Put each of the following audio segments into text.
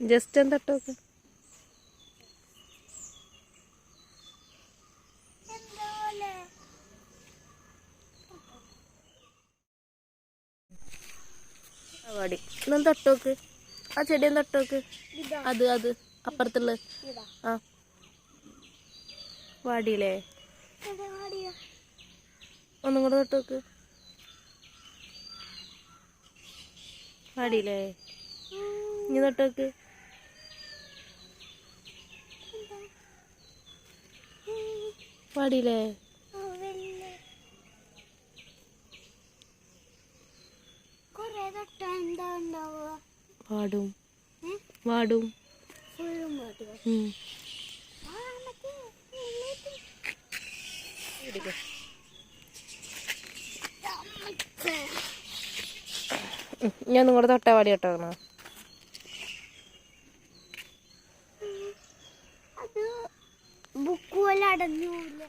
Just എന്താ കേട്ടോ അവാടി. ഇന്നും തട്ടോക്ക് ആ ചെടിയും തൊട്ട് നോക്ക് അത് അത്. അപ്പുറത്തുള്ള ആ. വാടിയില്ലേ? ഒന്നും കൂടെ തട്ടോക്ക് വാടിയില്ലേ? ഇനി തൊട്ട് നോക്ക് വാടിയില്ലേ കൊറേ തൊട്ട എന്താ ഉണ്ടാവുക വാടും വാടും ഫുള്ളും മതിയോ ഉം. ആ മറ്റേ ഉള്ളിലേക്ക് ഉം. ഞാൻ നിങ്ങളുടെ തൊട്ടാ പാടി കേട്ടോ അത് ബുക്ക് പോലെ അടഞ്ഞൂല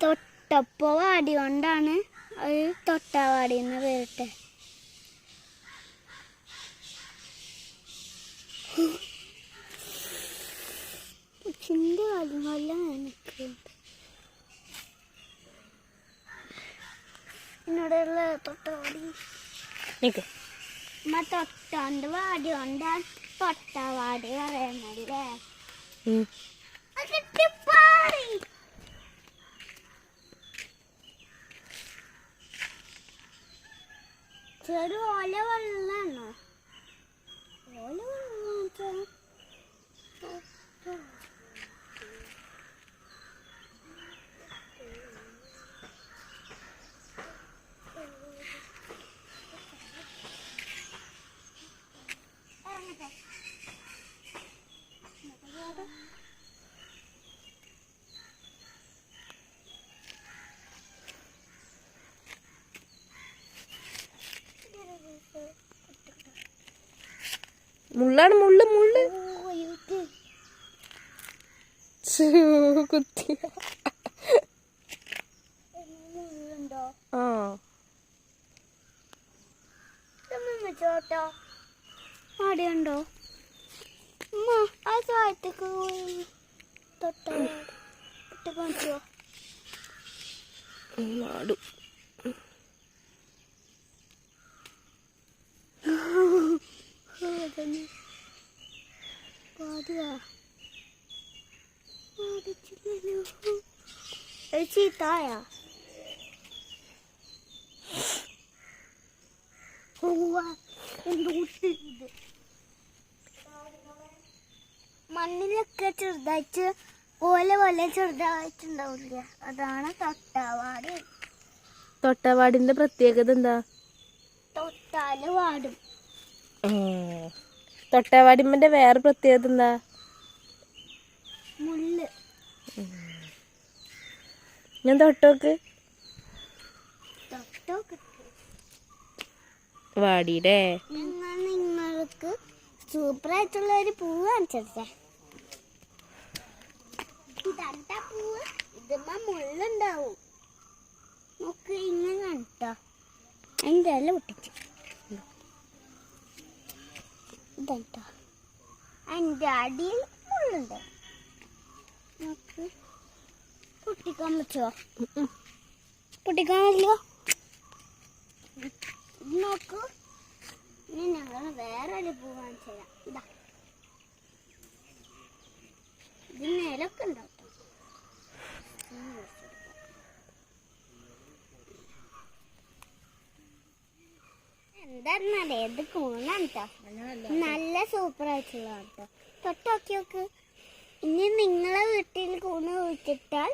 തൊട്ടപ്പോ വാടി കൊണ്ടാണ് അത് തൊട്ടാവാടി എന്ന് പേരിട്ടെ ചിന്ത കാലം കൊല്ലം എനിക്ക് എന്നോടുള്ള ഉമ്മ തൊട്ടോണ്ട് വാടി കൊണ്ടാണ് തൊട്ടവാടി പറയുന്നല്ലേ. ചെറു ഓല വെള്ളാണോ ഓല വെള്ളം മുള്ളാണ് മുള്ള മുള്ള. കുത്തി ആ. ചോട്ടോ ആടെയുണ്ടോ? ഉമ്മ ആ താഴത്തേക്ക് പോയി. തൊട്ട. തൊട്ട് കാണിച്ചോ? ഉം, മണ്ണിലൊക്കെ ചെറുതായിട്ട് ഓല പോലെ ചെറുതായിട്ടുണ്ടാവില്ല. അതാണ് തൊട്ടാവാട്. തൊട്ടാവാടിന്റെ പ്രത്യേകത എന്താ? തൊട്ടാൽ വാടും. തൊട്ടവാടിമ്മന്റെ വേറെ പ്രത്യേകത എന്താ? ഞാൻ തൊട്ടോക്ക്. വാടിയുടെ നിങ്ങൾക്ക് സൂപ്പർ ആയിട്ടുള്ള ഒരു പൂവ് കാണിച്ചേ ഇതാ പൂവ് ഇതുമ്മ മുള്ളുണ്ടാവും. നോക്ക് ഇങ്ങനെ കാണിട്ടോ അതിന്റെ ഇല ഇതാട്ടോ അതിന്റെ അടിയിൽ മുള്ളുണ്ട് നമുക്ക് പൊട്ടിക്കാൻ പറ്റുമോ പൊട്ടിക്കാൻ നോക്കൂ. ഇനി ഞങ്ങൾ വേറൊരു പൂ തരാം. ഇതാ. ഇത് നിലൊക്കെ എന്തായിരുന്നാലേ ഇത് കൂണാണ് നല്ല സൂപ്പർ ആയിട്ടുള്ളതാണ് കേട്ടോ തൊട്ടോക്കി നോക്ക്. ഇനി നിങ്ങളെ വീട്ടിൽ കൂണ് കുഴിച്ചിട്ടാൽ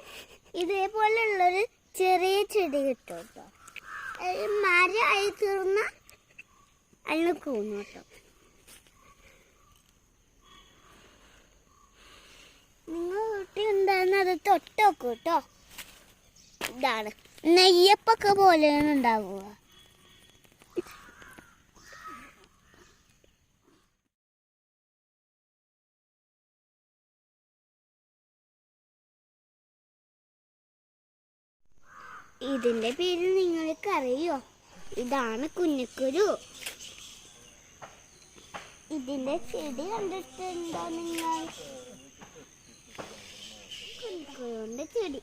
ഇതേപോലുള്ളൊരു ചെറിയ ചെടി കിട്ടും കേട്ടോ മരമായി തീർന്ന അതിന് കൂണ് കേട്ടോ നിങ്ങൾ വീട്ടിൽ ഉണ്ടാകുന്ന അത് തൊട്ടോക്കൂ കേട്ടോ ഇതാണ്. നെയ്യപ്പൊക്കെ പോലെയാണ് ഉണ്ടാവുക. ഇതിന്റെ പേര് നിങ്ങൾക്ക് അറിയോ ഇതാണ് കുഞ്ഞിക്കുരു. ഇതിന്റെ ചെടി കണ്ടിട്ടുണ്ടോ നിങ്ങൾ? കുഞ്ഞിക്കുരുവിന്റെ ചെടി.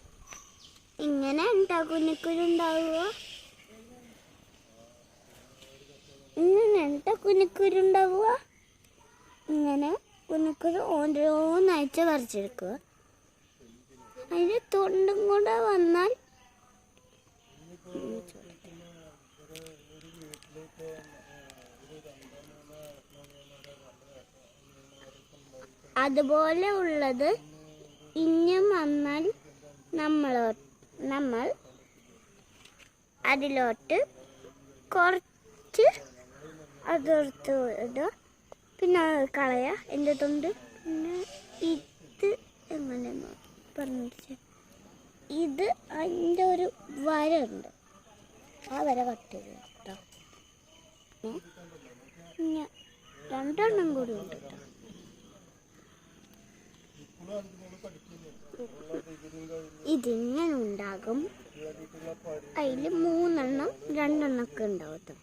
ഇങ്ങനെ ഉണ്ടോ കുഞ്ഞിക്കുരു ഉണ്ടാവോ ഇങ്ങനെ എന്താ കുഞ്ഞിക്കുരു ഉണ്ടാവുക ഇങ്ങനെ കുഞ്ഞിക്കുരു ഓരോന്നാഴ്ച പറിച്ചെടുക്കുക. അതിന് തൊണ്ടും കൂടെ വന്നാൽ അതുപോലെ ഉള്ളത് ഇനിയും വന്നാൽ നമ്മൾ നമ്മൾ അതിലോട്ട് കുറച്ച് അതിർത്ത് ഇടുക. പിന്നെ കളയുക. കളയ എന്റെ തൊണ്ട് പിന്നെ ഇത് എങ്ങനെ പറഞ്ഞു ഇത് അതിന്റെ ഒരു വര ഉണ്ട്. ആ വര കട്ട് കേട്ടോ. രണ്ടെണ്ണം കൂടി ഉണ്ട് കേട്ടോ. ഇതിങ്ങനെ ഉണ്ടാകും അതിൽ മൂന്നെണ്ണം രണ്ടെണ്ണം ഒക്കെ ഉണ്ടാവും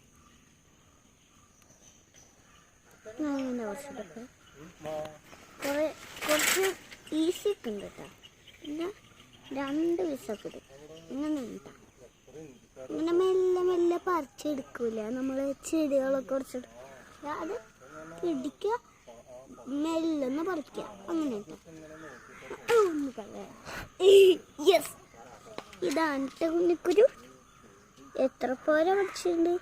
ഇങ്ങനെ കുറച്ച് ഈസി ഒക്കെ ഉണ്ട് കേട്ടോ. പിന്നെ രണ്ട് വിസൊക്കെ ഇങ്ങനെ പറിച്ചെടുക്കൂല നമ്മൾ ചെടികളൊക്കെ കുറച്ച് അത് പിടിക്കുക മെല്ലെന്ന് പറിക്കുക. അങ്ങനെ യെസ് ഇതാണ് കുഞ്ഞിക്കുരു. എത്ര പോരെ പഠിച്ചിട്ടുണ്ട്.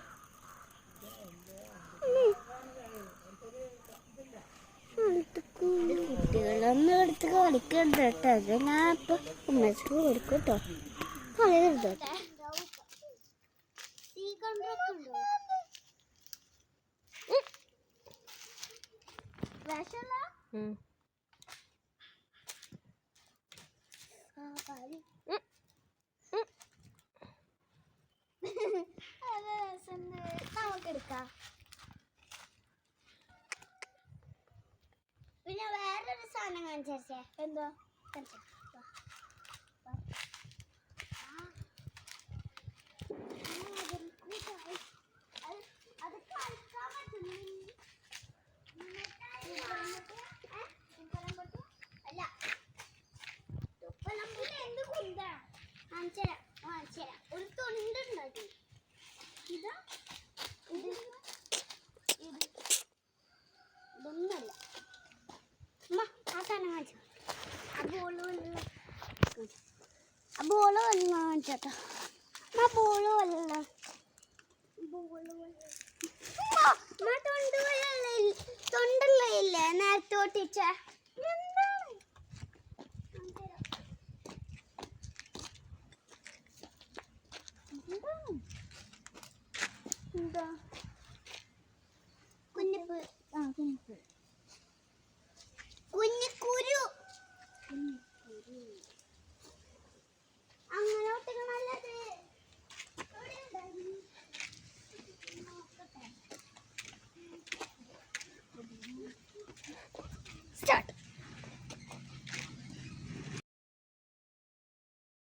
കുട്ടികളൊന്നും എടുത്ത് കളിക്കണ്ട കേട്ടോ അത് ഞാൻ ഇപ്പൊ ഉമ്മച്ചക്ക് കൊടുക്കും കേട്ടോ കളയരുത് ഉം. നമുക്കെടുക്കാം പിന്നെ വേറൊരു സാധനം കാണിച്ചേ എന്തോ കാണിച്ചേ. വാ. വാ. ആ. ആ, അതൊരു കൂട്ടായി. അത് അത് കളിക്കാൻ പറ്റുന്നു അല്ല തുപ്പലമ്പുല എന്ത് കുന്താ കാണിച്ചുതരാം കാണിച്ചുതരാം ഒരു തൊണ്ടുണ്ടാക്കി ഇതാ ഇത് ഇത് ഇതൊന്നല്ല അമ്മ ആ സാധനം കാണിച്ചു ആ ബോൾ വല്ല ആ ബോൾ വല്ല കാണിച്ചോട്ടോ ആ ബോൾ വല്ല ബോൾ വല്ല തൊണ്ട് വല്ല തൊണ്ടുള്ള ഇല്ലേ? നേരത്തെ ഒട്ടിച്ച എന്താണ് കാണിച്ചുതരാം. എന്താണ്? എന്താ? കുഞ്ഞിപ്പു. ആ കുഞ്ഞിപ്പു.